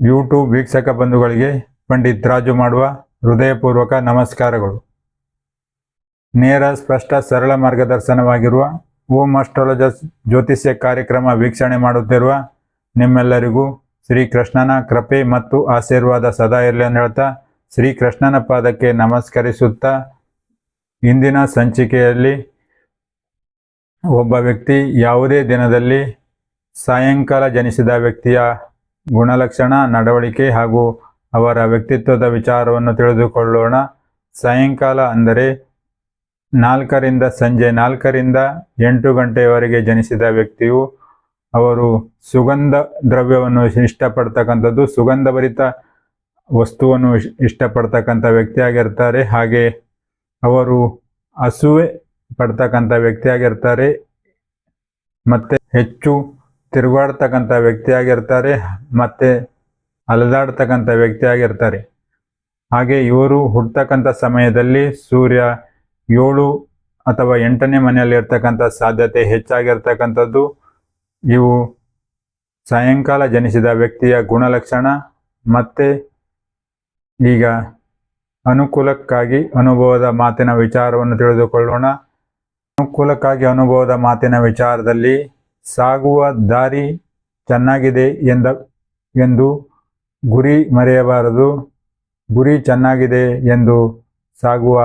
YouTube ವೀಕ್ಷಕ ಬಂಧುಗಳಿಗೆ ಪಂಡಿತ್ ರಾಜು ಮಾಡುವ ಹೃದಯಪೂರ್ವಕ ನಮಸ್ಕಾರಗಳು. ನೇರ, ಸ್ಪಷ್ಟ, ಸರಳ ಮಾರ್ಗದರ್ಶನವಾಗಿರುವ ಓಂ ಅಸ್ಟ್ರಾಲಜರ್ಸ್ ಜ್ಯೋತಿಷ್ಯ ಕಾರ್ಯಕ್ರಮ ವೀಕ್ಷಣೆ ಮಾಡುತ್ತಿರುವ ನಿಮ್ಮೆಲ್ಲರಿಗೂ ಶ್ರೀ ಕೃಷ್ಣನ ಕೃಪೆ ಮತ್ತು ಆಶೀರ್ವಾದ ಸದಾ ಇರಲಿ ಅಂತ ಹೇಳ್ತಾ ಶ್ರೀ ಕೃಷ್ಣನ ಪಾದಕ್ಕೆ ನಮಸ್ಕರಿಸುತ್ತಾ ಇಂದಿನ ಸಂಚಿಕೆಯಲ್ಲಿ ಒಬ್ಬ ವ್ಯಕ್ತಿ ಯಾವುದೇ ದಿನದಲ್ಲಿ ಸಾಯಂಕಾಲ ಜನಿಸಿದ ವ್ಯಕ್ತಿಯ ಗುಣಲಕ್ಷಣ, ನಡವಳಿಕೆ ಹಾಗೂ ಅವರ ವ್ಯಕ್ತಿತ್ವದ ವಿಚಾರವನ್ನು ತಿಳಿದುಕೊಳ್ಳೋಣ. ಸಾಯಂಕಾಲ ಅಂದರೆ ನಾಲ್ಕರಿಂದ, ಸಂಜೆ ನಾಲ್ಕರಿಂದ ಎಂಟು ಗಂಟೆಯವರೆಗೆ ಜನಿಸಿದ ವ್ಯಕ್ತಿಯು ಅವರು ಸುಗಂಧ ದ್ರವ್ಯವನ್ನು ಇಷ್ಟಪಡ್ತಕ್ಕಂಥದ್ದು, ಸುಗಂಧಭರಿತ ವಸ್ತುವನ್ನು ಇಷ್- ಇಷ್ಟಪಡ್ತಕ್ಕಂಥ ವ್ಯಕ್ತಿಯಾಗಿರ್ತಾರೆ. ಹಾಗೆ ಅವರು ಹಸುವೆ ಪಡ್ತಕ್ಕಂಥ ವ್ಯಕ್ತಿಯಾಗಿರ್ತಾರೆ. ಮತ್ತು ಹೆಚ್ಚು ತಿರುಗಾಡ್ತಕ್ಕಂಥ ವ್ಯಕ್ತಿಯಾಗಿರ್ತಾರೆ ಮತ್ತು ಅಲೆದಾಡ್ತಕ್ಕಂಥ ವ್ಯಕ್ತಿಯಾಗಿರ್ತಾರೆ. ಹಾಗೆ ಇವರು ಹುಟ್ಟತಕ್ಕಂಥ ಸಮಯದಲ್ಲಿ ಸೂರ್ಯ ಏಳು ಅಥವಾ ಎಂಟನೇ ಮನೆಯಲ್ಲಿ ಇರ್ತಕ್ಕಂಥ ಸಾಧ್ಯತೆ ಹೆಚ್ಚಾಗಿರ್ತಕ್ಕಂಥದ್ದು. ಇವು ಸಾಯಂಕಾಲ ಜನಿಸಿದ ವ್ಯಕ್ತಿಯ ಗುಣಲಕ್ಷಣ ಮತ್ತು ಈಗ ಅನುಕೂಲಕ್ಕಾಗಿ ಅನುಭವದ ಮಾತಿನ ವಿಚಾರವನ್ನು ತಿಳಿದುಕೊಳ್ಳೋಣ. ಅನುಕೂಲಕ್ಕಾಗಿ ಅನುಭವದ ಮಾತಿನ ವಿಚಾರದಲ್ಲಿ ಸಾಗುವ ದಾರಿ ಚೆನ್ನಾಗಿದೆ ಎಂದ, ಎಂದು ಗುರಿ ಮರೆಯಬಾರದು. ಗುರಿ ಚೆನ್ನಾಗಿದೆ ಎಂದು ಸಾಗುವ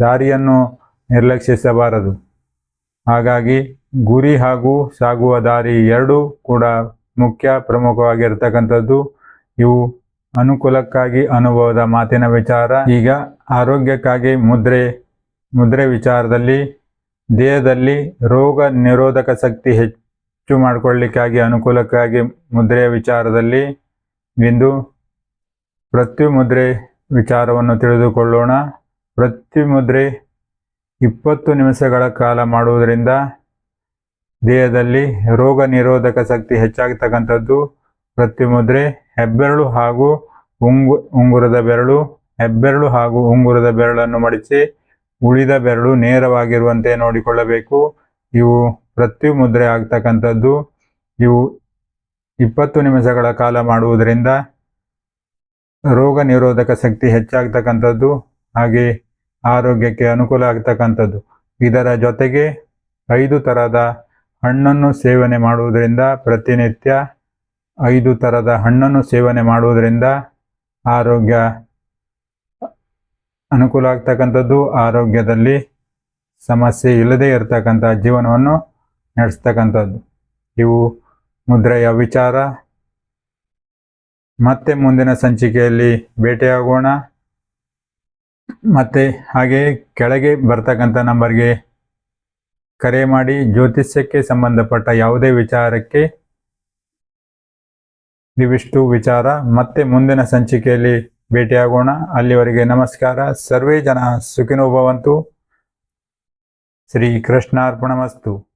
ದಾರಿಯನ್ನು ನಿರ್ಲಕ್ಷಿಸಬಾರದು. ಹಾಗಾಗಿ ಗುರಿ ಹಾಗೂ ಸಾಗುವ ದಾರಿ ಎರಡೂ ಕೂಡ ಮುಖ್ಯ ಪ್ರಮುಖವಾಗಿರ್ತಕ್ಕಂಥದ್ದು. ಇವು ಅನುಕೂಲಕ್ಕಾಗಿ ಅನುಭವದ ಮಾತಿನ ವಿಚಾರ. ಈಗ ಆರೋಗ್ಯಕ್ಕಾಗಿ ಮುದ್ರೆ ಮುದ್ರೆ ವಿಚಾರದಲ್ಲಿ ದೇಹದಲ್ಲಿ ರೋಗ ನಿರೋಧಕ ಶಕ್ತಿ ಹೆಚ್ಚು ಮಾಡಿಕೊಳ್ಳಿಕ್ಕಾಗಿ, ಅನುಕೂಲಕ್ಕಾಗಿ ಮುದ್ರೆಯ ವಿಚಾರದಲ್ಲಿ ಇಂದು ಪ್ರತಿ ಮುದ್ರೆ ವಿಚಾರವನ್ನು ತಿಳಿದುಕೊಳ್ಳೋಣ. ಪ್ರತಿ ಮುದ್ರೆ ಇಪ್ಪತ್ತು ನಿಮಿಷಗಳ ಕಾಲ ಮಾಡುವುದರಿಂದ ದೇಹದಲ್ಲಿ ರೋಗ ನಿರೋಧಕ ಶಕ್ತಿ ಹೆಚ್ಚಾಗತಕ್ಕಂಥದ್ದು. ಪ್ರತಿ ಮುದ್ರೆ ಹೆಬ್ಬೆರಳು ಹಾಗೂ ಉಂಗು ಉಂಗುರದ ಬೆರಳು, ಹೆಬ್ಬೆರಳು ಹಾಗೂ ಉಂಗುರದ ಬೆರಳನ್ನು ಮಡಿಸಿ ಉಳಿದ ಬೆರಳು ನೇರವಾಗಿರುವಂತೆ ನೋಡಿಕೊಳ್ಳಬೇಕು. ಇವು ಪ್ರತಿ ಮುದ್ರೆ ಆಗ್ತಕ್ಕಂಥದ್ದು. ಇವು ಇಪ್ಪತ್ತು ನಿಮಿಷಗಳ ಕಾಲ ಮಾಡುವುದರಿಂದ ರೋಗ ನಿರೋಧಕ ಶಕ್ತಿ ಹೆಚ್ಚಾಗ್ತಕ್ಕಂಥದ್ದು ಹಾಗೆ ಆರೋಗ್ಯಕ್ಕೆ ಅನುಕೂಲ ಆಗ್ತಕ್ಕಂಥದ್ದು. ಇದರ ಜೊತೆಗೆ ಐದು ಥರದ ಹಣ್ಣನ್ನು ಸೇವನೆ ಮಾಡುವುದರಿಂದ ಪ್ರತಿನಿತ್ಯ ಐದು ಥರದ ಹಣ್ಣನ್ನು ಸೇವನೆ ಮಾಡುವುದರಿಂದ ಆರೋಗ್ಯ ಅನುಕೂಲ ಆಗ್ತಕ್ಕಂಥದ್ದು, ಆರೋಗ್ಯದಲ್ಲಿ ಸಮಸ್ಯೆ ಇಲ್ಲದೆ ಇರತಕ್ಕಂಥ ಜೀವನವನ್ನು ನಡೆಸ್ತಕ್ಕಂಥದ್ದು. ಇವು ಮುದ್ರೆಯ ವಿಚಾರ. ಮತ್ತೆ ಮುಂದಿನ ಸಂಚಿಕೆಯಲ್ಲಿ ಭೇಟಿಯಾಗೋಣ. ಮತ್ತೆ ಹಾಗೆ ಕೆಳಗೆ ಬರ್ತಕ್ಕಂಥ ನಂಬರ್ಗೆ ಕರೆ ಮಾಡಿ ಜ್ಯೋತಿಷ್ಯಕ್ಕೆ ಸಂಬಂಧಪಟ್ಟ ಯಾವುದೇ ವಿಚಾರಕ್ಕೆ ಇವಿಷ್ಟು ವಿಚಾರ. ಮತ್ತೆ ಮುಂದಿನ ಸಂಚಿಕೆಯಲ್ಲಿ ಭೇಟಿಯಾಗೋಣ. ಅಲ್ಲಿವರೆಗೆ ನಮಸ್ಕಾರ. ಸರ್ವೇ ಜನ ಸುಖಿನೋ ಭವಂತು ಶ್ರೀ ಕೃಷ್ಣಾರ್ಪಣಮಸ್ತು